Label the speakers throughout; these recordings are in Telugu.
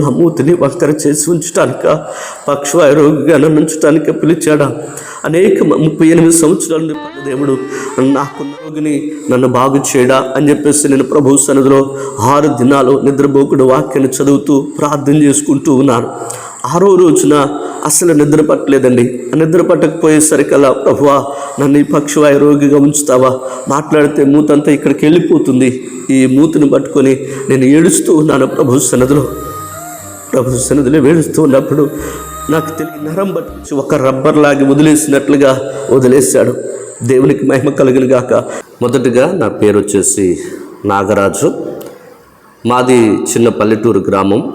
Speaker 1: నా మూతిని వంకర చేసి ఉంచటానిక పక్షవాయురోగిగా రోగిగా ఉంచటానికి పిలిచాడా? అనేక ముప్పై ఎనిమిది సంవత్సరాలు నుండి దేవుడు నాకున్న రోగిని నన్ను బాగు చేయడా అని చెప్పేసి నేను ప్రభు సన్నిధిలో ఆరు దినాలు నిద్రపోకుడు వాక్యాన్ని చదువుతూ ప్రార్థన చేసుకుంటూ ఉన్నాను. ఆరో రోజున అసలు నిద్ర పట్టలేదండి. ఆ నిద్ర పట్టకపోయేసరికల్లా ప్రభువా నన్ను ఈ పక్షవాయు రోగిగా ఉంచుతావా? మాట్లాడితే మూతంతా ఇక్కడికి వెళ్ళిపోతుంది. ఈ మూతిని పట్టుకొని నేను ఏడుస్తూ ఉన్నాను ప్రభు సన్నదిలో ప్రభు సన్నిధిలో వేడుస్తూ ఉన్నప్పుడు నాకు తెలియ నరం పట్టుకొచ్చి ఒక రబ్బర్ లాగి వదిలేసినట్లుగా వదిలేశాడు. దేవునికి మహిమ కలిగిన గాక. మొదటగా నా పేరు వచ్చేసి నాగరాజు. మాది చిన్న పల్లెటూరు గ్రామం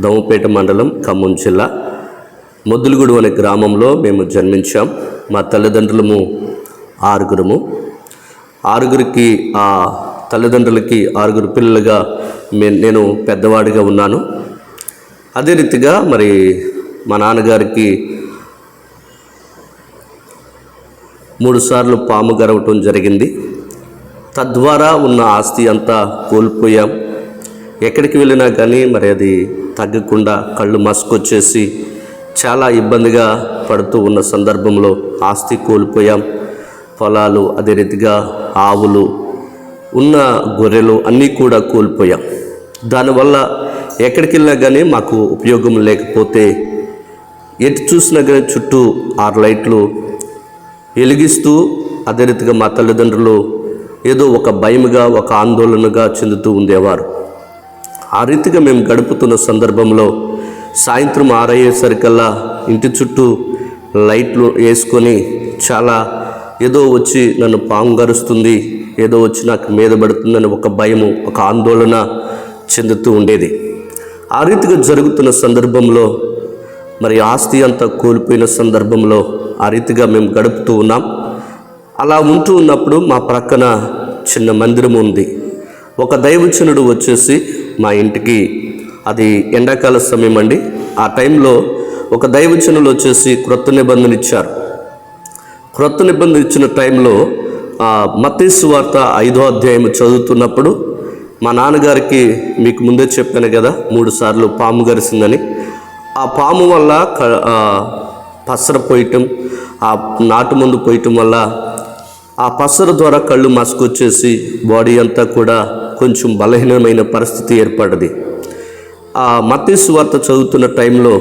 Speaker 1: దమ్మపేట మండలం ఖమ్మం జిల్లా. మొద్దులగూడు అనే గ్రామంలో మేము జన్మించాం. మా తల్లిదండ్రులము ఆరుగురము. ఆరుగురికి ఆ తల్లిదండ్రులకి ఆరుగురు పిల్లలుగా నేను పెద్దవాడిగా ఉన్నాను. అదే రీతిగా మరి మా నాన్నగారికి మూడుసార్లు పాము గరవటం జరిగింది. తద్వారా ఉన్న ఆస్తి అంతా కోల్పోయాం. ఎక్కడికి వెళ్ళినా కానీ మరి అది తగ్గకుండా కళ్ళు మసుకొచ్చేసి చాలా ఇబ్బందిగా పడుతూ ఉన్న సందర్భంలో ఆస్తి కోల్పోయాం. పొలాలు అదే రీతిగా ఆవులు ఉన్న గొర్రెలు అన్నీ కూడా కోల్పోయాం. దానివల్ల ఎక్కడికి వెళ్ళినా కానీ మాకు ఉపయోగం లేకపోతే ఎటు చూసినా కానీ చుట్టూ ఆరు లైట్లు వెలిగిస్తూ అదే రీతిగా మా తల్లిదండ్రులు ఏదో ఒక భయముగా ఒక ఆందోళనగా చెందుతూ ఉండేవారు. ఆ రీతిగా మేము గడుపుతున్న సందర్భంలో సాయంత్రం ఆరయ్యేసరికల్లా ఇంటి చుట్టూ లైట్లు వేసుకొని చాలా ఏదో వచ్చి నన్ను పాంగరుస్తుంది ఏదో వచ్చి నాకు మీద పడుతుందని ఒక భయము ఒక ఆందోళన చెందుతూ ఉండేది. ఆ రీతిగా జరుగుతున్న సందర్భంలో మరి ఆస్తి అంతా కోల్పోయిన సందర్భంలో ఆ రీతిగా మేము గడుపుతూ ఉన్నాం. అలా ఉంటూ ఉన్నప్పుడు మా ప్రక్కన చిన్న మందిరం ఉంది. ఒక దైవచనుడు వచ్చేసి మా ఇంటికి అది ఎండాకాల సమయం అండి. ఆ టైంలో ఒక దైవచనులు వచ్చేసి క్రొత్త నిబంధన ఇచ్చారు. క్రొత్త నిబంధన ఇచ్చిన టైంలో మతీసు వార్త ఐదో అధ్యాయం చదువుతున్నప్పుడు మా నాన్నగారికి మీకు ముందే చెప్పాను కదా మూడు సార్లు పాము గరిసిందని. ఆ పాము వల్ల క- పసర పోయటం ఆ నాటు మందు పోయటం వల్ల ఆ పసర ద్వారా కళ్ళు మసుకొచ్చేసి బాడీ అంతా కూడా కొంచెం బలహీనమైన పరిస్థితి ఏర్పడ్డది. ఆ మతీసు వార్త చదువుతున్న టైంలో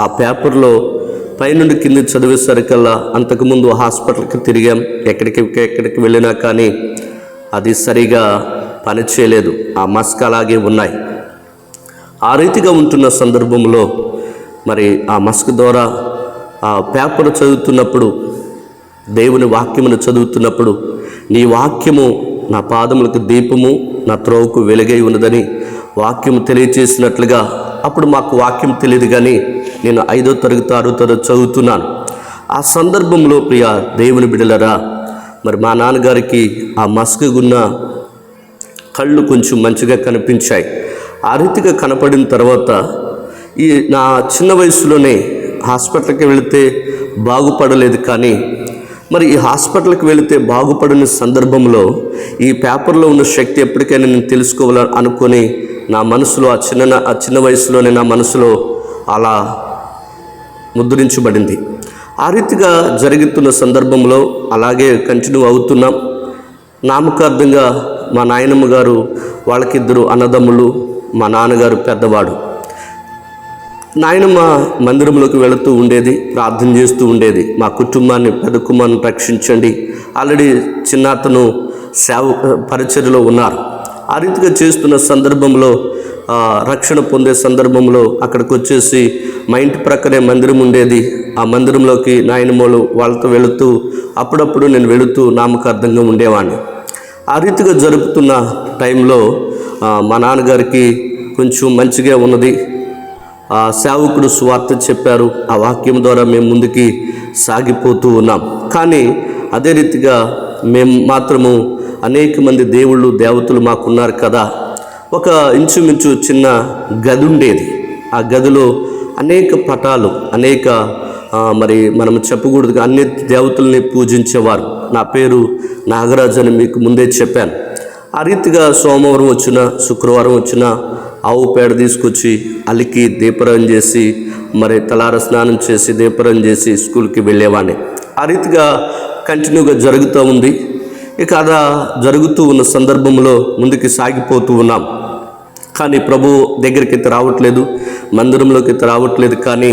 Speaker 1: ఆ పేపర్లో పైనుండి కింద చదివేసరికల్లా అంతకుముందు హాస్పిటల్కి తిరిగాం ఎక్కడికి ఎక్కడికి వెళ్ళినా కానీ అది సరిగా పనిచేయలేదు. ఆ మస్క్ అలాగే ఉన్నాయి. ఆ రీతిగా ఉంటున్న సందర్భంలో మరి ఆ మస్క్ ద్వారా ఆ పేపర్ చదువుతున్నప్పుడు దేవుని వాక్యమును చదువుతున్నప్పుడు నీ వాక్యము నా పాదములకు దీపము నా త్రోవకు వెలుగై ఉన్నదని వాక్యం తెలియచేసినట్లుగా అప్పుడు మాకు వాక్యం తెలియదు కానీ నేను ఐదో తరగతి ఆరో తరగతి చదువుతున్నాను. ఆ సందర్భంలో ప్రియ దేవుని బిడలరా మరి మా నాన్నగారికి ఆ మస్కుగున్న కళ్ళు కొంచెం మంచిగా కనిపించాయి. ఆ రీతిగా కనపడిన తర్వాత ఈ నా చిన్న వయసులోనే హాస్పిటల్కి వెళితే బాగుపడలేదు కానీ మరి ఈ హాస్పిటల్కి వెళితే బాగుపడని సందర్భంలో ఈ పేపర్లో ఉన్న శక్తి ఎప్పటికైనా నేను తెలుసుకోవాలని అనుకొని నా మనసులో ఆ చిన్న ఆ చిన్న వయసులోనే నా మనసులో అలా ముద్రించబడింది. ఆ రీతిగా జరుగుతున్న సందర్భంలో అలాగే కంటిన్యూ అవుతున్నాం. నామకార్థంగా మా నాయనమ్మ గారు వాళ్ళకిద్దరు అన్నదమ్ములు మా నాన్నగారు పెద్దవాడు. నాయనమ్మ మందిరంలోకి వెళుతూ ఉండేది ప్రార్థన చేస్తూ ఉండేది. మా కుటుంబాన్ని పెద్ద కుమార్ని రక్షించండి. ఆల్రెడీ చిన్న అతను సేవ పరిచర్యలో ఉన్నారు. ఆ రీతిగా చేస్తున్న సందర్భంలో రక్షణ పొందే సందర్భంలో అక్కడికి వచ్చేసి మా ఇంటి ప్రక్కనే మందిరం ఉండేది. ఆ మందిరంలోకి నాయనమ్మలు వాళ్ళతో వెళుతూ అప్పుడప్పుడు నేను వెళుతూ నామకార్థంగా ఉండేవాడిని ఆ రీతిగా జరుపుతున్న టైంలో మా నాన్నగారికి కొంచెం మంచిగా ఉన్నది. ఆ సేవకుడు సువార్త చెప్పారు. ఆ వాక్యం ద్వారా మేము ముందుకి సాగిపోతూ ఉన్నాం. కానీ అదే రీతిగా మేము మాత్రము అనేక మంది దేవుళ్ళు దేవతలు మాకున్నారు కదా. ఒక ఇంచుమించు చిన్న గది ఉండేది. ఆ గదిలో అనేక పటాలు అనేక మరి మనం చెప్పకూడదు అన్ని దేవతల్ని పూజించేవారు. నా పేరు నాగరాజు అని మీకు ముందే చెప్పాను. ఆ రీతిగా సోమవారం వచ్చిన శుక్రవారం వచ్చిన ఆవు పేడ తీసుకొచ్చి అలికి దీపరం చేసి మరి తలార స్నానం చేసి దీపరం చేసి స్కూల్కి వెళ్ళేవాడిని. ఆ రీతిగా కంటిన్యూగా జరుగుతూ ఉంది. ఇక అలా జరుగుతూ ఉన్న సందర్భంలో ముందుకు సాగిపోతూ ఉన్నాం. కానీ ప్రభు దగ్గరికి అయితే రావట్లేదు మందిరంలోకి అయితే రావట్లేదు కానీ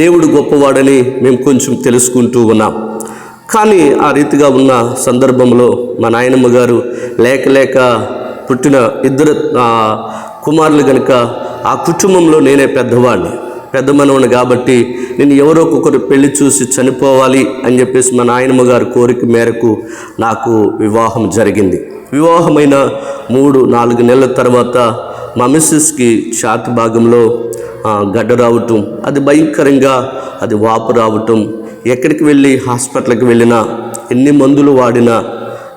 Speaker 1: దేవుడు గొప్పవాడని మేము కొంచెం తెలుసుకుంటూ ఉన్నాం. కానీ ఆ రీతిగా ఉన్న సందర్భంలో మా నాయనమ్మ గారు లేక లేక పుట్టిన ఇద్దరు కుమారులు కనుక ఆ కుటుంబంలో నేనే పెద్దవాడిని పెద్ద మనవని కాబట్టి నేను ఎవరో ఒకరు పెళ్ళి చూసి చనిపోవాలి అని చెప్పేసి మా నాయనమ్మ గారి కోరిక మేరకు నాకు వివాహం జరిగింది. వివాహమైన మూడు నాలుగు నెలల తర్వాత మా మిస్సెస్కి ఛాతి భాగంలో గడ్డ రావటం అది భయంకరంగా అది వాపు రావటం ఎక్కడికి వెళ్ళి హాస్పిటల్కి వెళ్ళినా ఎన్ని మందులు వాడినా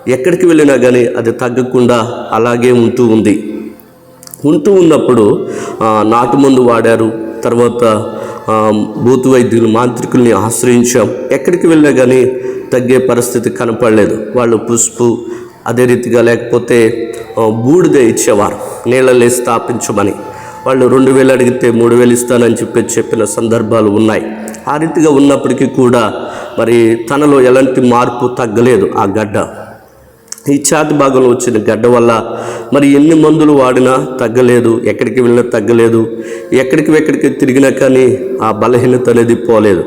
Speaker 1: ఎక్కడికి వెళ్ళినా కానీ అది తగ్గకుండా అలాగే ఉంటూ ఉంది. ఉంటూ ఉన్నప్పుడు నాటు మందు వాడారు. తర్వాత ఆ, వైద్యులు మాంత్రికుల్ని ఆశ్రయించాం. ఎక్కడికి వెళ్ళినా కానీ తగ్గే పరిస్థితి కనపడలేదు. వాళ్ళు పుష్పు అదే రీతిగా లేకపోతే బూడిద ఇచ్చేవారు. నీళ్ళల్లో స్థాపించమని వాళ్ళు రెండు వేలు అడిగితే మూడు వేలు ఇస్తానని చెప్పి చెప్పిన సందర్భాలు ఉన్నాయి. ఆ రీతిగా ఉన్నప్పటికీ కూడా మరి తనలో ఎలాంటి మార్పు తగ్గలేదు ఆ గడ్డ. ఈ ఛాతి భాగంలో వచ్చిన గడ్డ వల్ల మరి ఎన్ని మందులు వాడినా తగ్గలేదు ఎక్కడికి వెళ్ళినా తగ్గలేదు ఎక్కడికి ఎక్కడికి తిరిగినా కానీ ఆ బలహీనత అనేది పోలేదు.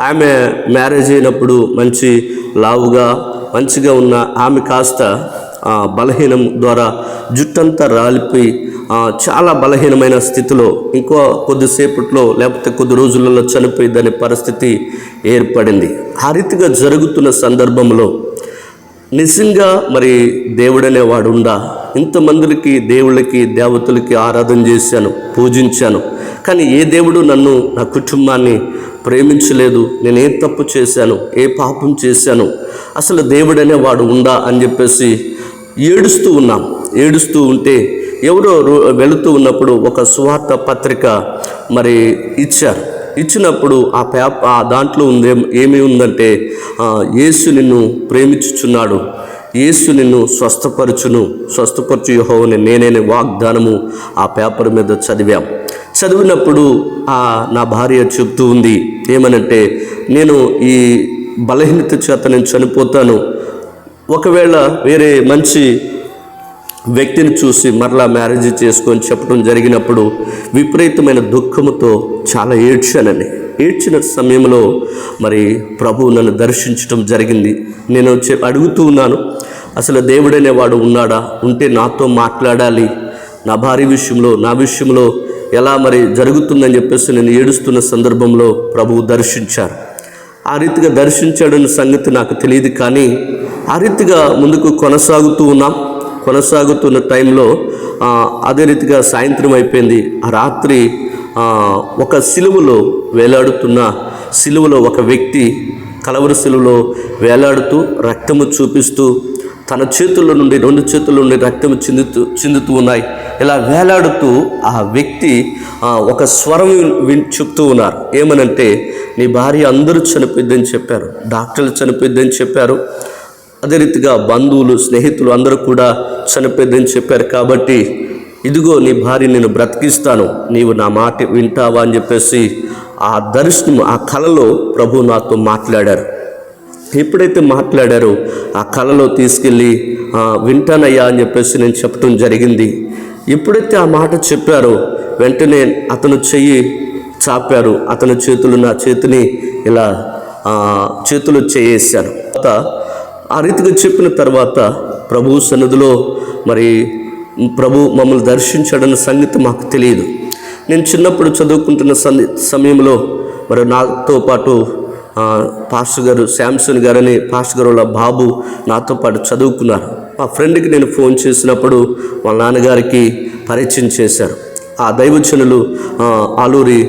Speaker 1: ఆమె మ్యారేజ్ అయినప్పుడు మంచి లావుగా మంచిగా ఉన్న ఆమె కాస్త ఆ బలహీనం ద్వారా జుట్టంతా రాలిపోయి చాలా బలహీనమైన స్థితిలో ఇంకో కొద్దిసేపట్లో లేకపోతే కొద్ది రోజులలో చనిపోయిందనే పరిస్థితి ఏర్పడింది. ఆ రీతిగా జరుగుతున్న సందర్భంలో నిజంగా మరి దేవుడనే ఉందా ఇంతమందికి దేవుళ్ళకి దేవతలకి ఆరాధన చేశాను పూజించాను. కానీ ఏ దేవుడు నన్ను నా కుటుంబాన్ని ప్రేమించలేదు? నేను ఏ తప్పు చేశాను ఏ పాపం చేశాను? అసలు దేవుడనే వాడు అని చెప్పేసి ఏడుస్తూ ఉన్నాం. ఏడుస్తూ ఉంటే ఎవరో వెళుతూ ఉన్నప్పుడు ఒక సువార్త పత్రిక మరి ఇచ్చారు. ఇచ్చినప్పుడు ఆ పేప ఆ దాంట్లో ఉంది ఏమి ఉందంటే యేసు నిన్ను ప్రేమించుచున్నాడు. యేసు నిన్ను స్వస్థపరచును. స్వస్థపరచు యెహోవాని నేనే వాగ్దానము. ఆ పేపర్ మీద చదివాం. చదివినప్పుడు ఆ నా భార్య చెప్తూ ఉంది ఏమనంటే నేను ఈ బలహీనత చేత నేను చనిపోతాను. ఒకవేళ వేరే మంచి వ్యక్తిని చూసి మరలా మ్యారేజ్ చేసుకొని చెప్పడం జరిగినప్పుడు విపరీతమైన దుఃఖముతో చాలా ఏడ్చానని. ఏడ్చిన సమయంలో మరి ప్రభు నన్ను దర్శించడం జరిగింది. నేను అడుగుతూ ఉన్నాను అసలు దేవుడనే వాడు ఉన్నాడా? ఉంటే నాతో మాట్లాడాలి. నా భార్య విషయంలో నా విషయంలో ఎలా మరి జరుగుతుందని చెప్పేసి నేను ఏడుస్తున్న సందర్భంలో ప్రభువు దర్శించారు. ఆ రీతిగా దర్శించాడన్న సంగతి నాకు తెలియదు కానీ ఆ రీతిగా ముందుకు కొనసాగుతూ ఉన్నాం. కొనసాగుతున్న టైంలో అదే రీతిగా సాయంత్రం అయిపోయింది. ఆ రాత్రి ఒక సిలువలో వేలాడుతున్న సిలువలో ఒక వ్యక్తి కలవర సిలువలో వేలాడుతూ రక్తము చూపిస్తూ తన చేతుల్లో నుండి రెండు చేతుల నుండి రక్తం చిందుతూ చిందుతూ ఉన్నాయి. ఇలా వేలాడుతూ ఆ వ్యక్తి ఒక స్వరం విన్ చెప్తూ ఉన్నారు. ఏమనంటే నీ భార్య అందరూ చనిపోద్దని చెప్పారు. డాక్టర్లు చనిపోద్దని చెప్పారు. అదే రీతిగా బంధువులు స్నేహితులు అందరూ కూడా చనిపోయిందని చెప్పారు కాబట్టి ఇదిగో నీ భార్య నేను బ్రతికిస్తాను నీవు నా మాట వింటావా అని చెప్పేసి ఆ దర్శనం ఆ కళలో ప్రభు నాతో మాట్లాడారు. ఎప్పుడైతే మాట్లాడారో ఆ కళలో తీసుకెళ్ళి వింటానయ్యా అని చెప్పేసి నేను చెప్పడం జరిగింది. ఎప్పుడైతే ఆ మాట చెప్పారో వెంటనే అతను చెయ్యి చాపారు. అతని చేతులు నా చేతిని ఇలా చేతులు చేయేశారు. తర్వాత ఆ రీతిగా చెప్పిన తర్వాత ప్రభు సన్నిధిలో మరి ప్రభు మమ్మల్ని దర్శించాడన్న సంగతి మాకు తెలియదు. నేను చిన్నప్పుడు చదువుకుంటున్న సంది సమయంలో మరి నాతో పాటు పాస్టర్ గారు శాంసన్ గారని పాస్టర్ గారు వాళ్ళ బాబు నాతో పాటు చదువుకున్నారు. మా ఫ్రెండ్కి నేను ఫోన్ చేసినప్పుడు వాళ్ళ నాన్నగారికి పరిచయం చేశారు. ఆ దైవచనులు ఆలూరి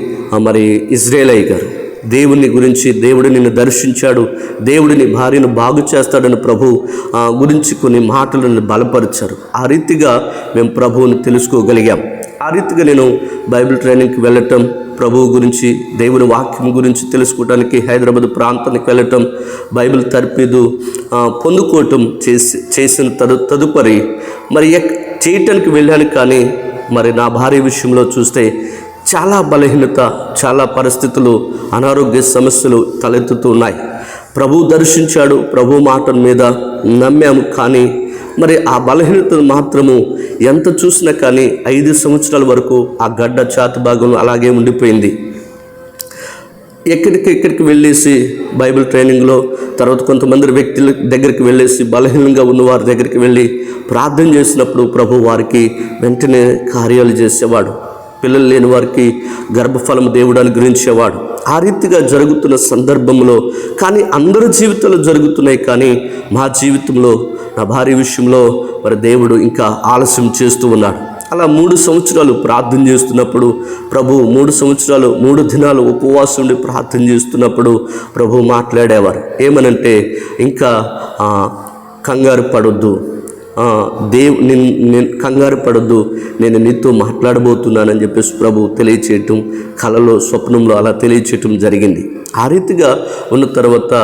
Speaker 1: మరి ఇజ్రాయేల్ గారు. దేవుని గురించి దేవుడు నిన్ను దర్శించాడు. దేవుడిని భార్యను బాగు చేస్తాడని ప్రభు గురించి కొన్ని మాటలను బలపరిచారు. ఆ రీతిగా మేము ప్రభువుని తెలుసుకోగలిగాం. ఆ రీతిగా నేను బైబిల్ ట్రైనింగ్కి వెళ్ళటం ప్రభువు గురించి దేవుని వాక్యం గురించి తెలుసుకోవడానికి హైదరాబాద్ ప్రాంతానికి వెళ్ళటం బైబిల్ తర్పీదు పొందుకోవటం చేసి చేసిన తదు తదుపరి మరి ఎక్ చేయటానికి వెళ్ళాను కానీ మరి నా భార్య విషయంలో చూస్తే చాలా బలహీనత చాలా పరిస్థితులు అనారోగ్య సమస్యలు తలెత్తుతూ ఉన్నాయి. ప్రభు దర్శించాడు ప్రభు మాట మీద నమ్మాము కానీ మరి ఆ బలహీనతను మాత్రము ఎంత చూసినా కానీ ఐదు సంవత్సరాల వరకు ఆ గడ్డ చాతి భాగం అలాగే ఉండిపోయింది. ఎక్కడికి ఎక్కడికి వెళ్ళేసి బైబిల్ ట్రైనింగ్లో తర్వాత కొంతమంది వ్యక్తుల దగ్గరికి వెళ్ళేసి బలహీనంగా ఉన్న వారి దగ్గరికి వెళ్ళి ప్రార్థన చేసినప్పుడు ప్రభు వారికి వెంటనే కార్యాలు చేసేవాడు. పిల్లలు లేని వారికి గర్భఫలం దేవుడు అనుగ్రహించేవాడు. ఆ రీతిగా జరుగుతున్న సందర్భంలో కానీ అందరి జీవితాలు జరుగుతున్నాయి కానీ మా జీవితంలో నా భార్య విషయంలో మరి దేవుడు ఇంకా ఆలస్యం చేస్తూ ఉన్నాడు. అలా మూడు సంవత్సరాలు ప్రార్థన చేస్తున్నప్పుడు ప్రభు మూడు సంవత్సరాలు మూడు దినాలు ఉపవాసం ఉండి ప్రార్థన చేస్తున్నప్పుడు ప్రభు మాట్లాడేవారు. ఏమనంటే ఇంకా కంగారు పడొద్దు. దేవ్ నేను నేను కంగారు పడొద్దు. నేను నీతో మాట్లాడబోతున్నానని చెప్పేసి ప్రభు తెలియచేయటం కలలో స్వప్నంలో అలా తెలియచేయటం జరిగింది. ఆ రీతిగా ఉన్న తర్వాత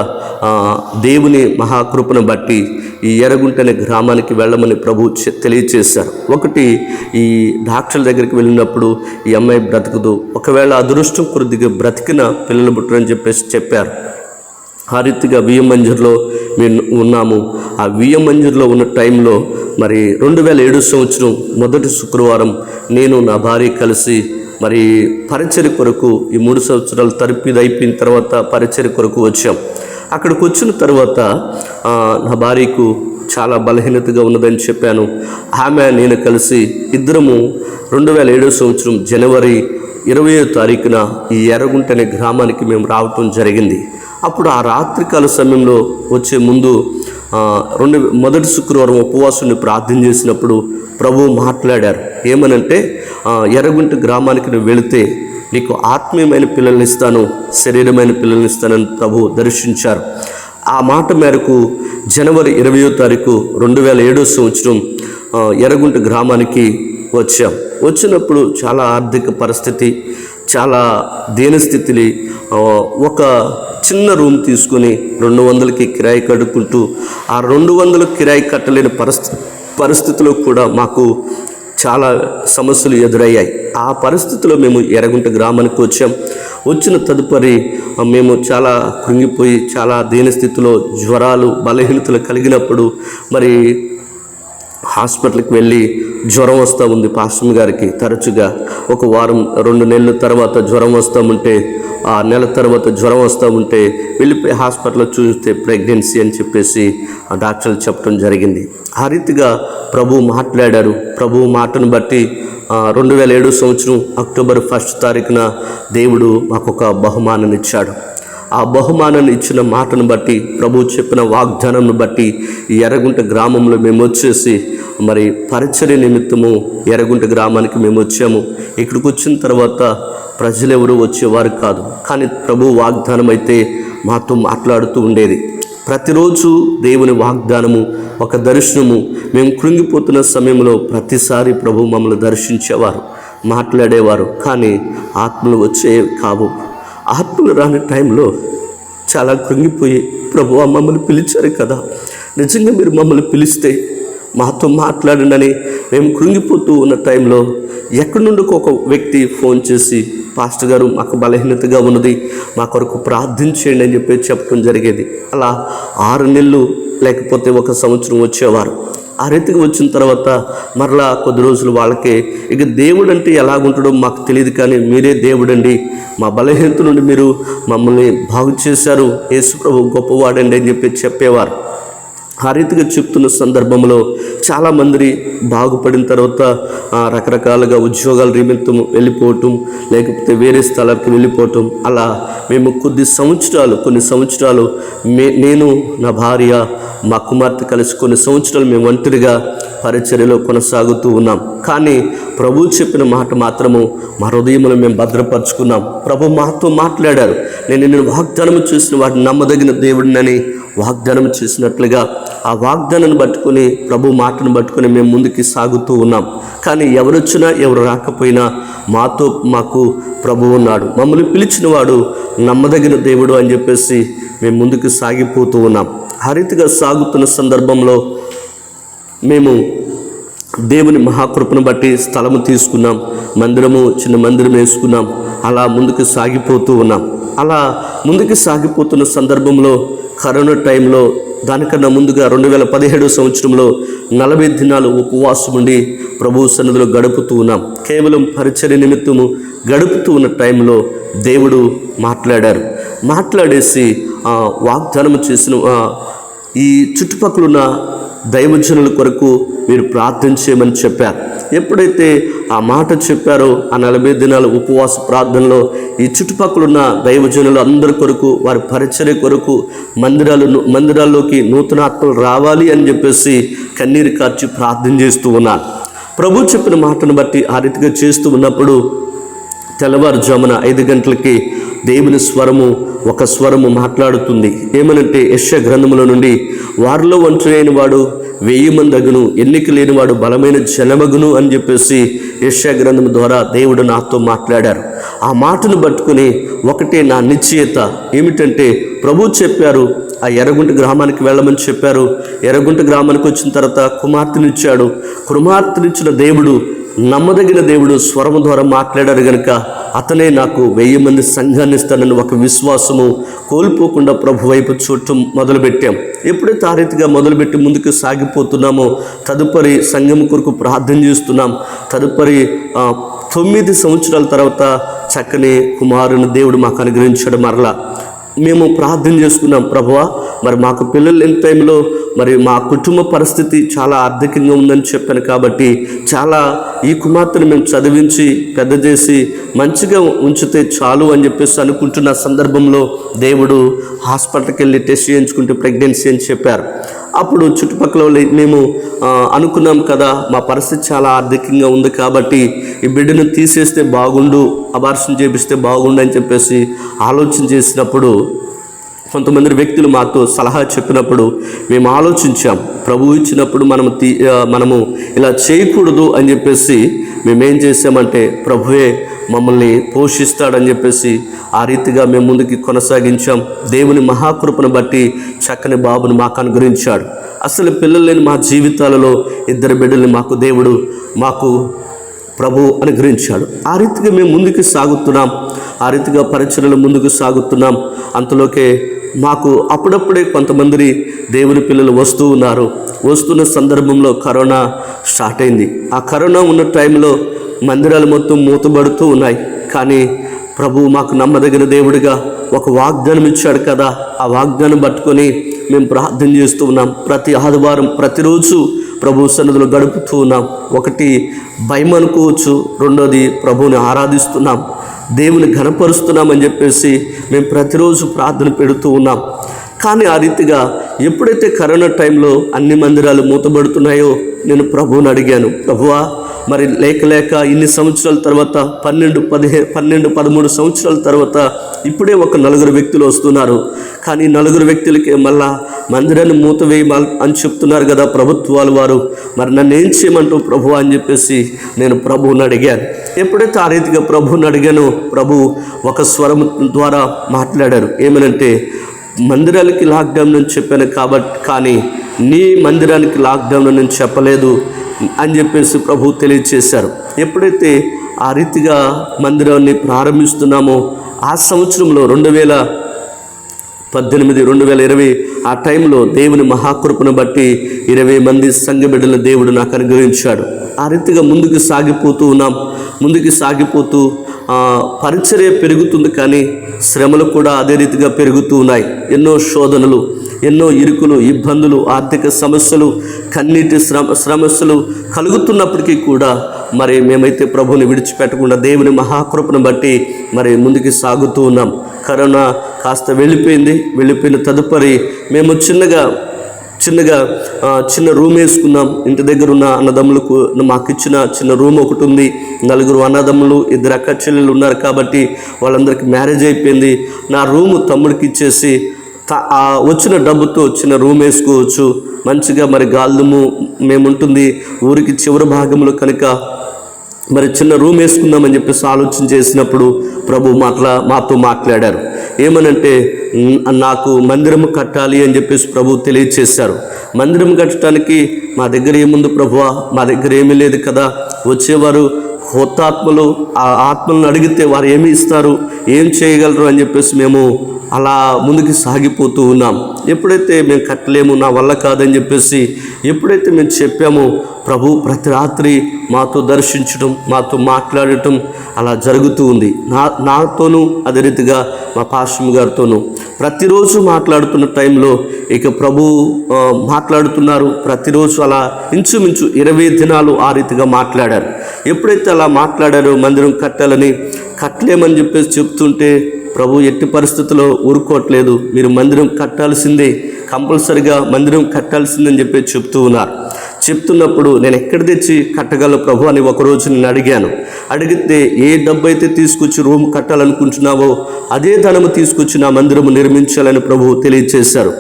Speaker 1: దేవుని మహాకృపను బట్టి ఈ ఎరగుంటనే గ్రామానికి వెళ్ళమని ప్రభు తెలియచేశారు. ఒకటి ఈ డాక్టర్ల దగ్గరికి వెళ్ళినప్పుడు ఈ అమ్మాయి బ్రతకదు. ఒకవేళ అదృష్టం కొద్దిగా బ్రతికిన పిల్లలు పుట్టరని చెప్పేసి చెప్పారు. ఆ రీతిగా వియ్యం మంజూరులో మేము ఉన్నాము. ఆ వియ్యం మంజూరులో ఉన్న టైంలో మరి రెండు వేల ఏడు సంవత్సరం మొదటి శుక్రవారం నేను నా భార్య కలిసి మరి పరిచయ కొరకు ఈ మూడు సంవత్సరాలు తరిపిది అయిపోయిన తర్వాత పరిచయ కొరకు వచ్చాం. అక్కడికి వచ్చిన తర్వాత నా భార్యకు చాలా బలహీనతగా ఉన్నదని చెప్పాను. ఆమె నేను కలిసి ఇద్దరము రెండు వేల ఏడో సంవత్సరం జనవరి ఇరవయో తారీఖున ఈ ఎర్రగుంట అనే గ్రామానికి మేము రావటం జరిగింది. అప్పుడు ఆ రాత్రికాల సమయంలో వచ్చే ముందు రెండు మొదటి శుక్రవారం ఉపవాసాన్ని ప్రార్థన చేసినప్పుడు ప్రభు మాట్లాడారు. ఏమనంటే ఎర్రగుంట గ్రామానికి నువ్వు వెళితే నీకు ఆత్మీయమైన పిల్లల్ని ఇస్తాను శరీరమైన పిల్లల్ని ఇస్తానని ప్రభు దర్శించారు. ఆ మాట మేరకు జనవరి ఇరవయో తారీఖు రెండు వేల ఏడో సంవత్సరం ఎర్రగుంట గ్రామానికి వచ్చాం. వచ్చినప్పుడు చాలా ఆర్థిక పరిస్థితి చాలా దీనస్థితిని ఒక చిన్న రూమ్ తీసుకొని రెండు వందలకి కిరాయి కడుక్కుంటూ ఆ రెండు వందలు కిరాయి కట్టలేని పరిస్థితి పరిస్థితిలో కూడా మాకు చాలా సమస్యలు ఎదురయ్యాయి. ఆ పరిస్థితిలో మేము ఎర్రగుంట గ్రామానికి వచ్చాం. వచ్చిన తదుపరి మేము చాలా కృంగిపోయి చాలా దీనస్థితిలో జ్వరాలు బలహీనతలు కలిగినప్పుడు మరి హాస్పిటల్కి వెళ్ళి జ్వరం వస్తూ ఉంది. పాస్టమ్ గారికి తరచుగా ఒక వారం రెండు నెలల తర్వాత జ్వరం వస్తూ ఉంటే ఆ నెల తర్వాత జ్వరం వస్తూ ఉంటే వెళ్ళిపోయి హాస్పిటల్లో చూస్తే ప్రెగ్నెన్సీ అని చెప్పేసి ఆ డాక్టర్లు చెప్పడం జరిగింది. ఆ రీతిగా ప్రభు మాట్లాడారు. ప్రభు మాటను బట్టి రెండు వేల ఏడు సంవత్సరం అక్టోబర్ ఫస్ట్ తారీఖున దేవుడు మాకు ఒక బహుమానాన్ని ఇచ్చాడు ఆ బహుమానాన్ని ఇచ్చిన మాటను బట్టి ప్రభు చెప్పిన వాగ్దానంను బట్టి ఈ ఎర్రగుంట గ్రామంలో మేము వచ్చేసి మరి పరిచర్య నిమిత్తము ఎర్రగుంట గ్రామానికి మేము వచ్చాము ఇక్కడికి వచ్చిన తర్వాత ప్రజలు ఎవరు వచ్చేవారు కాదు. కానీ ప్రభు వాగ్దానం అయితే మాతో మాట్లాడుతూ ఉండేది. ప్రతిరోజు దేవుని వాగ్దానము ఒక దర్శనము. మేము కృంగిపోతున్న సమయంలో ప్రతిసారి ప్రభు మమ్మల్ని దర్శించేవారు మాట్లాడేవారు. కానీ ఆత్మలు వచ్చేవి కావు. ఆత్మలు రాని టైంలో చాలా కృంగిపోయి ప్రభు మమ్మల్ని పిలిచారు కదా. నిజంగా మీరు మమ్మల్ని పిలిస్తే మాతో మాట్లాడండి మేము కృంగిపోతూ ఉన్న టైంలో ఎక్కడి నుండి ఒక వ్యక్తి ఫోన్ చేసి పాస్టర్ గారు మాకు బలహీనతగా ఉన్నది మా కొరకు ప్రార్థించేయండి అని చెప్పి చెప్పడం జరిగేది. అలా ఆరు నెలలు లేకపోతే ఒక సంవత్సరం వచ్చేవారు. ఆ రీతికి వచ్చిన తర్వాత మరలా కొద్ది రోజులు వాళ్ళకే ఇక దేవుడు అంటే ఎలాగుంటాడో మాకు తెలియదు కానీ మీరే దేవుడండి. మా బలహీనత నుండి మీరు మమ్మల్ని బాగు చేశారు. యేసుప్రభు గొప్పవాడండి అని చెప్పి చెప్పేవారు. ఆ రీతిగా చెప్తున్న సందర్భంలో చాలామంది బాగుపడిన తర్వాత రకరకాలుగా ఉద్యోగాల నిమిత్తం వెళ్ళిపోవటం లేకపోతే వేరే స్థలాలకు వెళ్ళిపోవటం అలా మేము కొద్ది సంవత్సరాలు కొన్ని సంవత్సరాలు మే నేను నా భార్య మా కుమార్తె కలిసి కొన్ని సంవత్సరాలు మేము ఒంటరిగా పరిచర్యలో కొనసాగుతూ ఉన్నాం. కానీ ప్రభు చెప్పిన మాట మాత్రము మా హృదయంలో మేము భద్రపరుచుకున్నాం. ప్రభు మాతో మాట్లాడారు. నేను నేను వాగ్దానం చేసిన వాటిని నమ్మదగిన దేవుడినని వాగ్దానం చేసినట్లుగా ఆ వాగ్దానాన్ని పట్టుకొని ప్రభు మాటను పట్టుకొని మేము ముందుకి సాగుతూ ఉన్నాం. కానీ ఎవరొచ్చినా ఎవరు రాకపోయినా మాతో మాకు ప్రభు ఉన్నాడు. మమ్మల్ని పిలిచిన వాడు నమ్మదగిన దేవుడు అని చెప్పేసి మేము ముందుకు సాగిపోతూ ఉన్నాం. ఆ రీతిగా సాగుతున్న సందర్భంలో మేము దేవుని మహాకృపను బట్టి స్థలము తీసుకున్నాం. మందిరము చిన్న మందిరం వేసుకున్నాం. అలా ముందుకు సాగిపోతూ ఉన్నాం. అలా ముందుకు సాగిపోతున్న సందర్భంలో కరోనా టైంలో దానికన్నా ముందుగా రెండు వేల పదిహేడు సంవత్సరంలో నలభై దినాలు ఉపవాసం ఉండి ప్రభు సన్నిధిలో గడుపుతూ ఉన్నాం. కేవలం పరిచర్య నిమిత్తము గడుపుతూ ఉన్న టైంలో దేవుడు మాట్లాడారు. మాట్లాడేసి ఆ, వాగ్దానం చేసిన ఈ చుట్టుపక్కల ఉన్న దైవజనుల కొరకు మీరు ప్రార్థన చేయమని చెప్పారు. ఎప్పుడైతే ఆ మాట చెప్పారో ఆ నలభై దినాల ఉపవాస ప్రార్థనలో ఈ చుట్టుపక్కల ఉన్న దైవజనులు అందరి కొరకు వారి పరిచర్య కొరకు మందిరాలు మందిరాల్లోకి నూతన ఆత్మలు రావాలి అని చెప్పేసి కన్నీరు కార్చి ప్రార్థన చేస్తూ ఉన్నారు. ప్రభు చెప్పిన మాటను బట్టి ఆ రీతిగా చేస్తూ ఉన్నప్పుడు తెల్లవారుజామున ఐదు గంటలకి దేవుని స్వరము ఒక స్వరము మాట్లాడుతుంది. ఏమనంటే యశ గ్రంథముల నుండి వారిలో ఒంటరైన వాడు వెయ్యి మందగును ఎన్నిక లేనివాడు బలమైన జనమగును అని చెప్పేసి యశ గ్రంథం ద్వారా దేవుడు నాతో మాట్లాడారు. ఆ మాటను పట్టుకుని ఒకటే నా నిశ్చయత ఏమిటంటే ప్రభు చెప్పారు ఆ ఎర్రగుంట గ్రామానికి వెళ్ళమని చెప్పారు. ఎర్రగుంట గ్రామానికి వచ్చిన తర్వాత కుమార్తెనిచ్చాడు. కుమార్తెనిచ్చిన దేవుడు నమ్మదగిన దేవుడు స్వరము ద్వారా మాట్లాడారు గనుక అతనే నాకు వెయ్యి మంది సంఘాన్ని ఇస్తానని ఒక విశ్వాసము కోల్పోకుండా ప్రభు వైపు చూడటం మొదలుపెట్టాం. ఎప్పుడైతే ఆ రీతిగా మొదలుపెట్టి ముందుకు సాగిపోతున్నామో తదుపరి సంఘం కొరకు ప్రార్థన చేస్తున్నాం. తదుపరి తొమ్మిది సంవత్సరాల తర్వాత చక్కని కుమారుని దేవుడు మాకు అనుగ్రహించాడు మరలా. మేము ప్రార్థన చేసుకున్నాం ప్రభువా మరి మాకు పిల్లలు లేని టైంలో మరి మా కుటుంబ పరిస్థితి చాలా ఆర్థికంగా ఉందని చెప్పాను కాబట్టి చాలా ఈ కుమార్తెను మేము చదివించి పెద్ద చేసి మంచిగా ఉంచితే చాలు అని చెప్పేసి అనుకుంటున్న సందర్భంలో దేవుడు హాస్పిటల్కి వెళ్ళి టెస్ట్ చేయించుకుంటే ప్రెగ్నెన్సీ అని చెప్పారు. అప్పుడు చుట్టుపక్కల మేము అనుకున్నాం కదా మా పరిస్థితి చాలా ఆర్థికంగా ఉంది కాబట్టి ఈ బిడ్డను తీసేస్తే బాగుండు అబార్షన్ చేపిస్తే బాగుండు అని చెప్పేసి ఆలోచన చేసినప్పుడు కొంతమంది వ్యక్తులు మాతో సలహా చెప్పినప్పుడు మేము ఆలోచించాం. ప్రభు ఇచ్చినప్పుడు మనం తీ మనము ఇలా చేయకూడదు అని చెప్పేసి మేమేం చేసామంటే ప్రభువే మమ్మల్ని పోషిస్తాడని చెప్పేసి ఆ రీతిగా మేము ముందుకి కొనసాగించాం. దేవుని మహాకృపను బట్టి చక్కని బాబును మాకు అనుగ్రహించాడు. అసలు పిల్లలు లేని మా జీవితాలలో ఇద్దరు బిడ్డల్ని మాకు దేవుడు మాకు ప్రభు అనుగ్రహించాడు. ఆ రీతిగా మేము ముందుకు సాగుతున్నాం. ఆ రీతిగా పరిచయలు ముందుకు సాగుతున్నాం. అంతలోకే మాకు అప్పుడప్పుడే కొంతమంది దేవుని పిల్లలు వస్తూ ఉన్నారు. వస్తున్న సందర్భంలో కరోనా స్టార్ట్ అయింది. ఆ కరోనా ఉన్న టైంలో మందిరాలు మొత్తం మూతబడుతూ ఉన్నాయి. కానీ ప్రభు మాకు నమ్మదగిన దేవుడిగా ఒక వాగ్దానం ఇచ్చాడు కదా. ఆ వాగ్దానం పట్టుకొని మేము ప్రార్థన చేస్తూ ఉన్నాం. ప్రతి ఆదివారం ప్రతిరోజు ప్రభు సన్నిధిలో గడుపుతూ ఉన్నాం. ఒకటి భయం అనుకోవచ్చు. రెండోది ప్రభువుని ఆరాధిస్తున్నాం. దేవుని ఘనపరుస్తున్నామని చెప్పేసి మేము ప్రతిరోజు ప్రార్థన పెడుతూ ఉన్నాం. కానీ ఆ రీతిగా ఎప్పుడైతే కరోనా టైంలో అన్ని మందిరాలు మూతబడుతున్నాయో నేను ప్రభువుని అడిగాను ప్రభువా మరి లేక లేక ఇన్ని సంవత్సరాల తర్వాత పన్నెండు పదిహే పన్నెండు పదమూడు సంవత్సరాల తర్వాత ఇప్పుడే ఒక నలుగురు వ్యక్తులు వస్తున్నారు. కానీ నలుగురు వ్యక్తులకి మళ్ళా మందిరాన్ని మూతవేయమల్ అని చెప్తున్నారు కదా ప్రభుత్వాలు వారు. మరి నన్ను ఏం చేయమంటావు ప్రభు అని చెప్పేసి నేను ప్రభువుని అడిగాను. ఎప్పుడైతే ఆ రీతిగా ప్రభువుని అడిగానో ప్రభు ఒక స్వరం ద్వారా మాట్లాడారు. ఏమనంటే మందిరాలకి లాక్డౌన్ అని చెప్పాను కాబట్టి కానీ నీ మందిరానికి లాక్డౌన్ అని నేను చెప్పలేదు అని చెప్పేసి ప్రభు తెలియచేశారు. ఎప్పుడైతే ఆ రీతిగా మందిరాన్ని ప్రారంభిస్తున్నామో ఆ సంవత్సరంలో రెండు వేల పద్దెనిమిది రెండు వేల ఇరవై ఆ టైంలో దేవుని మహాకృపను బట్టి ఇరవై మంది సంఘబిడ్డల దేవుడు నాకు అనుగ్రహించాడు. ఆ రీతిగా ముందుకు సాగిపోతూ ఉన్నాం. ముందుకు సాగిపోతూ పరిచర్య పెరుగుతుంది కానీ శ్రమలు కూడా అదే రీతిగా పెరుగుతూ ఉన్నాయి. ఎన్నో శోధనలు ఎన్నో ఇరుకులు ఇబ్బందులు ఆర్థిక సమస్యలు కన్నీటి శ్రమ సమస్యలు కలుగుతున్నప్పటికీ కూడా మరి మేమైతే ప్రభుని విడిచిపెట్టకుండా దేవుని మహాకృపను బట్టి మరి ముందుకు సాగుతూ ఉన్నాం. కరోనా కాస్త వెళ్ళిపోయింది. వెళ్ళిపోయిన తదుపరి మేము చిన్నగా చిన్నగా చిన్న రూమ్ వేసుకున్నాం. ఇంటి దగ్గర ఉన్న అన్నదమ్ములకు మాకు ఇచ్చిన చిన్న రూమ్ ఒకటి ఉంది. నలుగురు అన్నదమ్ములు ఇద్దరు అక్క చెల్లెలు ఉన్నారు కాబట్టి వాళ్ళందరికీ మ్యారేజ్ అయిపోయింది. నా రూము తమ్ముడికి ఇచ్చేసి త- వచ్చిన డబ్బుతో చిన్న రూమ్ వేసుకోవచ్చు. మంచిగా మరి గాల్దుము మేముంటుంది. ఊరికి చివరి భాగంలో కనుక మరి చిన్న రూమ్ వేసుకుందామని చెప్పేసి ఆలోచన చేసినప్పుడు ప్రభు మాట్లా మాతో మాట్లాడారు. ఏమనంటే నాకు మందిరం కట్టాలి అని చెప్పేసి ప్రభు తెలియచేశారు. మందిరం కట్టడానికి మా దగ్గర ఏముంది ప్రభువా? మా దగ్గర ఏమీ లేదు కదా. వచ్చేవారు హోతాత్మలు ఆ ఆత్మలను అడిగితే వారు ఏమి ఇస్తారు ఏం చేయగలరు అని చెప్పేసి మేము అలా ముందుకు సాగిపోతూ ఉన్నాం. ఎప్పుడైతే మేము కట్టలేము నా వల్ల కాదని చెప్పేసి ఎప్పుడైతే మేము చెప్పామో ప్రభు ప్రతి రాత్రి మాతో దర్శించడం మాతో మాట్లాడటం అలా జరుగుతూ ఉంది. నా నాతోనూ అదే రీతిగా మా పాశ్వం గారితోనూ. ప్రతిరోజు మాట్లాడుతున్న టైంలో ఇక ప్రభు మాట్లాడుతున్నారు. ప్రతిరోజు అలా ఇంచుమించు ఇరవై దినాలు ఆ రీతిగా మాట్లాడారు. ఎప్పుడైతే అలా మాట్లాడారో మందిరం కట్టాలని కట్టలేమని చెప్పేసి చెప్తుంటే ప్రభు ఎట్టి పరిస్థితుల్లో ఊరుకోవట్లేదు. మీరు మందిరం కట్టాల్సిందే కంపల్సరిగా మందిరం కట్టాల్సిందని చెప్పి చెప్తూ ఉన్నారు. చెప్తున్నప్పుడు నేను ఎక్కడ తెచ్చి కట్టగలను ప్రభు అని ఒకరోజు నేను అడిగాను. అడిగితే ఏ డబ్బు అయితే తీసుకొచ్చి రూమ్ కట్టాలనుకుంటున్నావో అదే ధనము తీసుకొచ్చి నా మందిరము నిర్మించాలని ప్రభు తెలియచేశారు.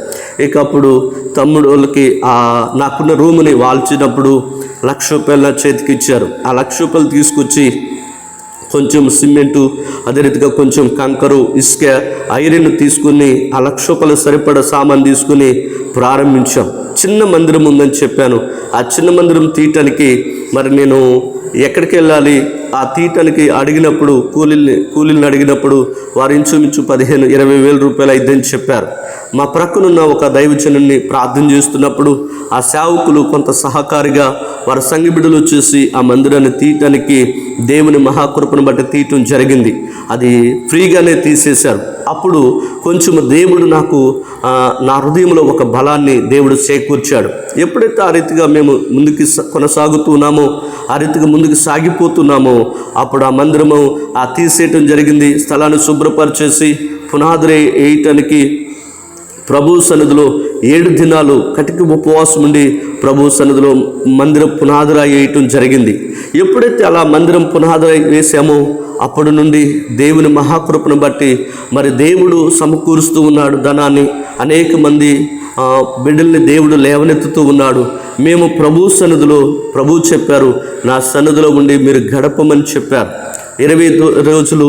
Speaker 1: ఇక అప్పుడు తమ్ముడులకి ఆ నాకున్న రూముని వాల్చినప్పుడు లక్ష రూపాయలు నా చేతికి ఇచ్చారు. ఆ లక్ష రూపాయలు తీసుకొచ్చి కొంచెం సిమెంటు అదే రీతిగా కొంచెం కంకరు ఇసుక ఐరన్ తీసుకుని ఆ లక్ష సరిపడ సామాన్ తీసుకుని ప్రారంభించాం. చిన్న మందిరం ఉందని చెప్పాను. ఆ చిన్న మందిరం తీయటానికి మరి నేను ఎక్కడికి వెళ్ళాలి? ఆ తీయటానికి అడిగినప్పుడు కూలీల్ని కూలీలను అడిగినప్పుడు వారు ఇంచుమించు పదిహేను ఇరవై వేల రూపాయలు అయిద్దని చెప్పారు. మా ప్రక్కనున్న ఒక దైవజనుని ప్రార్థన చేస్తున్నప్పుడు ఆ సేవకులు కొంత సహకారిగా వారి సంఘ బిడ్డలు వచ్చేసి ఆ మందిరాన్ని తీయటానికి దేవుని మహాకృపను బట్టి తీయటం జరిగింది. అది ఫ్రీగానే తీసేశారు. అప్పుడు కొంచెం దేవుడు నాకు నా హృదయంలో ఒక బలాన్ని దేవుడు చేకూర్చాడు. ఎప్పుడైతే ఆ రీతిగా మేము ముందుకు కొనసాగుతున్నామో ఆ రీతిగా ముందుకు సాగిపోతున్నామో అప్పుడు ఆ మందిరము ఆ తీసేయటం జరిగింది. స్థలాన్ని శుభ్రపరిచేసి పునాదురే వేయటానికి ప్రభు సన్నిధిలో ఏడు దినాలు కటిక ఉపవాసం ఉండి ప్రభు సన్నిధిలో మందిరం పునాదిరాయి వేయటం జరిగింది. ఎప్పుడైతే అలా మందిరం పునాదిరాయి వేసామో అప్పటి నుండి దేవుని మహాకృపను బట్టి మరి దేవుడు సమకూరుస్తూ ఉన్నాడు ధనాన్ని. అనేక మంది బిడ్డల్ని దేవుడు లేవనెత్తుతూ ఉన్నాడు. మేము ప్రభు సన్నిధిలో ప్రభు చెప్పారు నా సన్నిధిలో ఉండి మీరు గడపమని చెప్పారు. ఇరవై రోజులు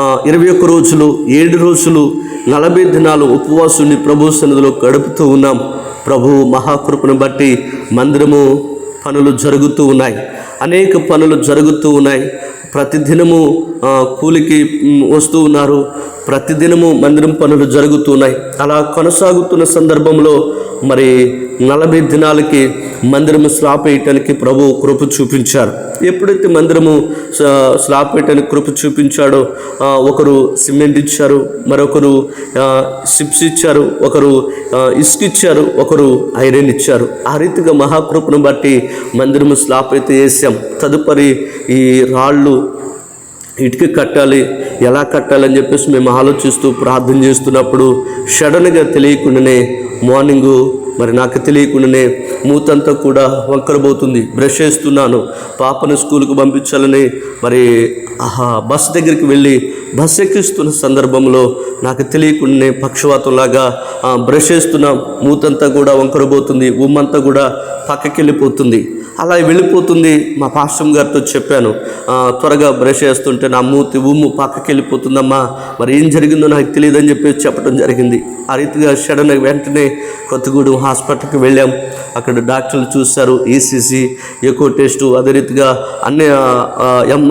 Speaker 1: ఇరవై ఒక్క రోజులు ఏడు రోజులు నలభై దినాలు ఉపవాసుని ప్రభు సన్నిధిలో గడుపుతూ ఉన్నాం. ప్రభు మహాకృపను బట్టి మందిరము పనులు జరుగుతూ ఉన్నాయి. అనేక పనులు జరుగుతూ ఉన్నాయి. ప్రతిదినము కూలికి వస్తూ ఉన్నారు. ప్రతిదినము మందిరం పనులు జరుగుతున్నాయి అలా కొనసాగుతున్న సందర్భంలో మరి నలభై దినాలకి మందిరము స్లాప్ వేయటానికి ప్రభు కృప చూపించారు. ఎప్పుడైతే మందిరము స్లాప్ వేయటానికి కృప చూపించాడో ఒకరు సిమెంట్ ఇచ్చారు మరొకరు సిప్స్ ఇచ్చారు ఒకరు ఇసుక ఇచ్చారు ఒకరు ఐరన్ ఇచ్చారు. ఆ రీతిగా మహాకృపను బట్టి మందిరము స్లాప్ అయితే వేసాం. తదుపరి ఈ రాళ్ళు ఇటుక కట్టాలి ఎలా కట్టాలని చెప్పేసి మేము ఆలోచిస్తూ ప్రార్థన చేస్తున్నప్పుడు సడన్గా తెలియకుండానే మార్నింగు మరి నాకు తెలియకుండానే మూతంతా కూడా వంకరబోతుంది. బ్రష్ చేస్తున్నాను పాపను స్కూల్కి పంపించాలని మరి ఆహా బస్ దగ్గరికి వెళ్ళి బస్ ఎక్కిస్తున్న సందర్భంలో నాకు తెలియకుండానే పక్షవాతంలాగా బ్రష్ వేస్తున్న మూతంతా కూడా వంకరబోతుంది. ఉమ్మంతా కూడా పక్కకి వెళ్ళిపోతుంది అలా వెళ్ళిపోతుంది మా పాస్టమ్ గారితో చెప్పాను. త్వరగా బ్రష్ చేస్తుంటే నా మూతి ఉమ్ము పక్కకి వెళ్ళిపోతుందమ్మా. మరి ఏం జరిగిందో నాకు తెలియదని చెప్పి చెప్పడం జరిగింది. ఆ రీతిగా సడన్ వెంటనే కొత్తగూడెం హాస్పిటల్కి వెళ్ళాం. అక్కడ డాక్టర్లు చూశారు ఈసీసీ ఎకో టెస్టు అదే రీతిగా అన్ని ఆ, ఎమ్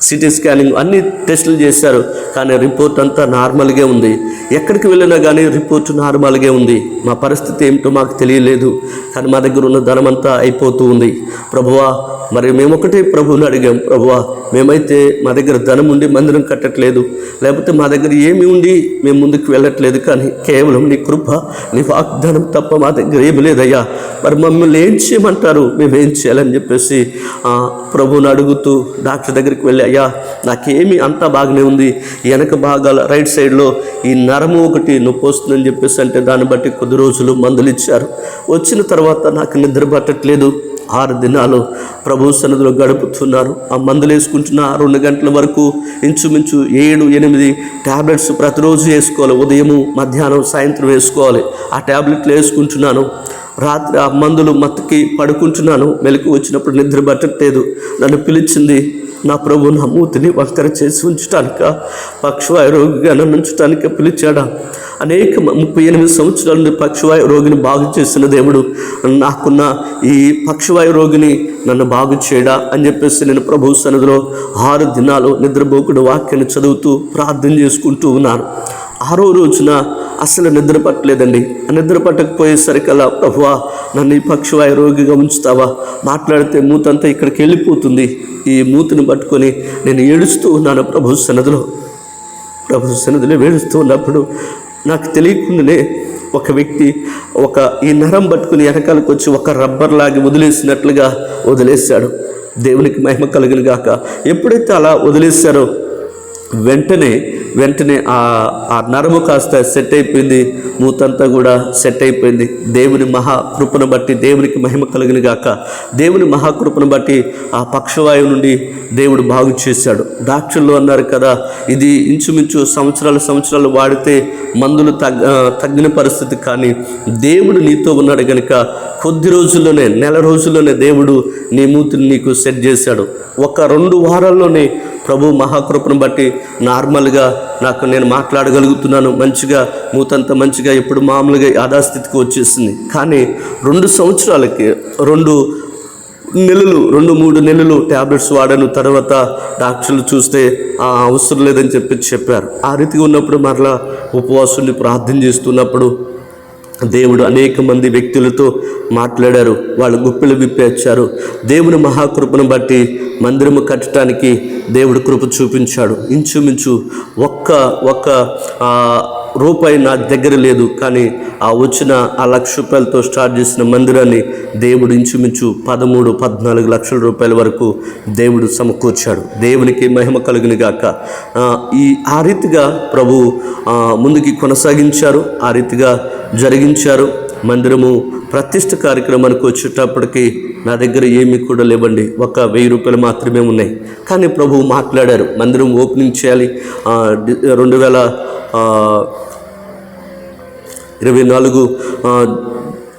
Speaker 1: సిటీ స్కానింగ్ అన్ని టెస్టులు చేశారు. కానీ రిపోర్ట్ అంతా నార్మల్గా ఉంది. ఎక్కడికి వెళ్ళినా కానీ రిపోర్ట్ నార్మల్గా ఉంది. మా పరిస్థితి ఏమిటో మాకు తెలియలేదు. కానీ మా దగ్గర ఉన్న ధనమంతా అయిపోతూ ఉంది. ప్రభువా మరి మేము ఒకటే ప్రభువుని అడిగాం ప్రభువా మేమైతే మా దగ్గర ధనం ఉండి మందిరం కట్టట్లేదు. లేకపోతే మా దగ్గర ఏమి ఉండి మేము ముందుకు వెళ్ళట్లేదు కానీ కేవలం నీ కృప నీ వాగ్దానం తప్ప మా దగ్గర ఏమి లేదయ్యా. మరి మమ్మల్ని ఏం చేయమంటారు? మేము ఏం చేయాలని చెప్పేసి ప్రభువుని అడుగుతూ డాక్టర్ దగ్గరికి వెళ్ళి అయ్యా నాకేమి అంతా బాగానే ఉంది. వెనక భాగాల రైట్ సైడ్లో ఈ నరము ఒకటి నొప్పి వస్తుందని చెప్పేసి అంటే దాన్ని బట్టి కొద్ది రోజులు మందులు ఇచ్చారు. వచ్చిన తర్వాత నాకు నిద్ర పట్టట్లేదు. ఆరు దినాలు ప్రభు సన్నిధిలో గడుపుతున్నారు. ఆ మందులు వేసుకుంటున్న రెండు గంటల వరకు ఇంచుమించు ఏడు ఎనిమిది ట్యాబ్లెట్స్ ప్రతిరోజు వేసుకోవాలి. ఉదయము మధ్యాహ్నం సాయంత్రం వేసుకోవాలి. ఆ ట్యాబ్లెట్లు వేసుకుంటున్నాను. రాత్రి ఆ మందులు మత్తుకి పడుకుంటున్నాను. మెలకు వచ్చినప్పుడు నిద్ర పట్టట్లేదు. నన్ను పిలిచింది నా ప్రభు నా మూతిని వంకర చేసి ఉంచటానిక? పక్షవాయు రోగిగా నన్ను ఉంచటానిక? పిలిచాడా. అనేక ముప్పై ఎనిమిది సంవత్సరాల నుండి పక్షవాయు రోగిని బాగు చేసిన దేవుడు నాకున్న ఈ పక్షవాయు రోగిని నన్ను బాగు చేయడా అని చెప్పేసి నేను ప్రభు సన్నిధిలో ఆరు దినాలు నిద్రపోకుడు వాక్యాన్ని చదువుతూ ప్రార్థన చేసుకుంటూ ఉన్నాను ఆరో రోజున అసలు నిద్ర పట్టలేదండి. ఆ నిద్ర పట్టకపోయేసరికల్లా ప్రభువా నన్ను ఈ పక్షవాయు రోగిగా ఉంచుతావా? మాట్లాడితే మూతంతా ఇక్కడికి వెళ్ళిపోతుంది. ఈ మూతిని పట్టుకొని నేను ఏడుస్తూ ఉన్నాను ప్రభు సన్నదిలో ప్రభు సన్నదిలో వేడుస్తూ ఉన్నప్పుడు నాకు తెలియకుండానే ఒక వ్యక్తి ఒక ఈ నరం పట్టుకుని వెనకాలకు వచ్చి ఒక రబ్బర్ లాగి వదిలేసినట్లుగా వదిలేశాడు. దేవునికి మహిమ కలిగిన ఎప్పుడైతే అలా వదిలేశారో వెంటనే వెంటనే ఆ నరము కాస్త సెట్ అయిపోయింది. మూతంతా కూడా సెట్ అయిపోయింది. దేవుని మహాకృపను బట్టి దేవునికి మహిమ కలిగిన గాక దేవుని మహాకృపను బట్టి ఆ పక్షవాయువు నుండి దేవుడు బాగు చేశాడు. డాక్టర్లు అన్నారు కదా ఇది ఇంచుమించు సంవత్సరాలు సంవత్సరాలు వాడితే మందులు తగ్గ తగ్గిన పరిస్థితి. కానీ దేవుడు నీతో ఉన్నాడు కనుక కొద్ది రోజుల్లోనే నెల రోజుల్లోనే దేవుడు నీ మూతిని నీకు సెట్ చేశాడు. ఒక రెండు వారాల్లోనే ప్రభు మహాకృపను బట్టి నార్మల్గా నాకు నేను మాట్లాడగలుగుతున్నాను. మంచిగా మూతంత మంచిగా ఇప్పుడు మామూలుగా యాథాస్థితికి వచ్చేసింది. కానీ రెండు సంవత్సరాలకి రెండు నెలలు రెండు మూడు నెలలు ట్యాబ్లెట్స్ వాడాను తర్వాత డాక్టర్లు చూస్తే "ఆ, అవసరం లేదని చెప్పి చెప్పారు. ఆ రీతిగా ఉన్నప్పుడు మరలా ఉపవాసుని ప్రార్థన చేస్తున్నప్పుడు దేవుడు అనేక మంది వ్యక్తులతో మాట్లాడారు. వాళ్ళు గుప్పిలు విప్పేచ్చారు దేవుని మహాకృపను బట్టి మందిరము కట్టడానికి దేవుడు కృప చూపించాడు. ఇంచుమించు ఒక్క ఒక్క రూపాయి నా దగ్గర లేదు కానీ ఆ వచ్చిన ఆ లక్ష రూపాయలతో స్టార్ట్ చేసిన మందిరాన్ని దేవుడు ఇంచుమించు పదమూడు పద్నాలుగు లక్షల రూపాయల వరకు దేవుడు సమకూర్చాడు. దేవునికి మహిమ కలుగుని గాక. ఈ ఆ రీతిగా ప్రభు ముందుకి కొనసాగించారు ఆ రీతిగా జరిగించారు. మందిరము ప్రతిష్ట కార్యక్రమానికి వచ్చేటప్పటికి నా దగ్గర ఏమీ కూడా లేవండి ఒక వెయ్యి రూపాయలు మాత్రమే ఉన్నాయి. కానీ ప్రభు మాట్లాడారు మందిరం ఓపెనింగ్ చేయాలి. రెండు వేల ఇరవై నాలుగు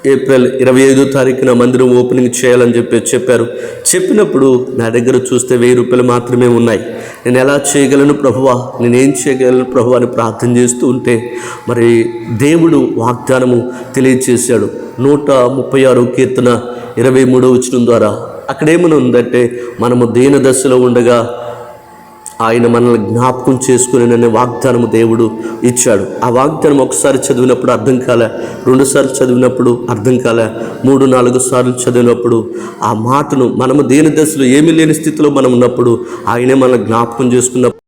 Speaker 1: ఏప్రిల్ ఇరవై ఐదో తారీఖున మందిరం ఓపెనింగ్ చేయాలని చెప్పి చెప్పారు. చెప్పినప్పుడు నా దగ్గర చూస్తే వెయ్యి రూపాయలు మాత్రమే ఉన్నాయి. నేను ఎలా చేయగలను ప్రభువా? నేనేం చేయగలను ప్రభు అని ప్రార్థన చేస్తూ ఉంటే మరి దేవుడు వాగ్దానము తెలియచేశాడు. నూట ముప్పై ఆరు కీర్తన ఇరవై మూడో వచనం ద్వారా. అక్కడేమని ఉందంటే మనము దీన దశలో ఉండగా ఆయన మనల్ని జ్ఞాపకం చేసుకుని అనే వాగ్దానము దేవుడు ఇచ్చాడు. ఆ వాగ్దానం ఒకసారి చదివినప్పుడు అర్థం కాలే రెండుసార్లు చదివినప్పుడు అర్థం కాలే మూడు నాలుగు సార్లు చదివినప్పుడు ఆ మాటను మనము దేని దశలో ఏమీ లేని స్థితిలో మనం ఉన్నప్పుడు ఆయనే మనల్ని జ్ఞాపకం చేసుకున్నప్పుడు